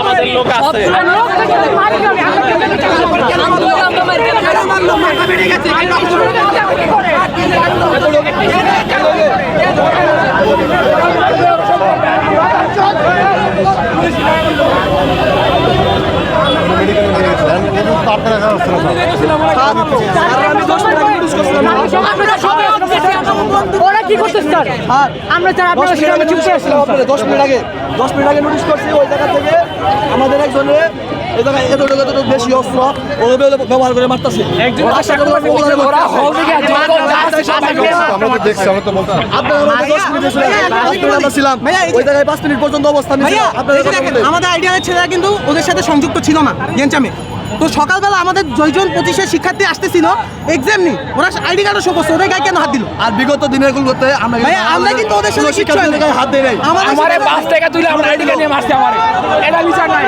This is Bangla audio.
আমাদের লোক আছে ওরা কি করতে স্যার? আমরা স্যার আপনারা সেটা আমরা চুপ করে। দশ মিনিট আগে। দশ মিনিট আগে নোটিশ করছি ওই জায়গা থেকে আমাদের একজনের এই জায়গায় এত বেশি অস্ত্র ব্যবহার করে মারতেছে। আমরা তো দেখছি আমরা তো বলছি আপনারা আমাদের মিনিট এসে পাঁচ মিনিট। আমরা ছিলাম ওই জায়গায় পাঁচ মিনিট পর্যন্ত অবস্থান নিয়েছিলাম আপনারা আমাদের আইডিয়ালের ছেলেরা কিন্তু ওদের সাথে সংযুক্ত ছিল না গেঞ্চামে তো সকালবেলা আমাদের জয়জন পঁচিশে শিক্ষার্থী আসতেছিল এক্সাম নি ওরা আইডি কার্ড শো করছে ওদের গায়ে কেন হাত দিল? আর বিগত দিনের গুলোতে আমরা আমরা কিন্তু ওদের সাথে শিক্ষার্থীদের গায়ে হাত দেয় নাই। আমাদের আমারে পাঁচ টাকা তুলে আমরা আইডি কার্ড নিয়ে মারছি আমারে। এটা বিচার নাই।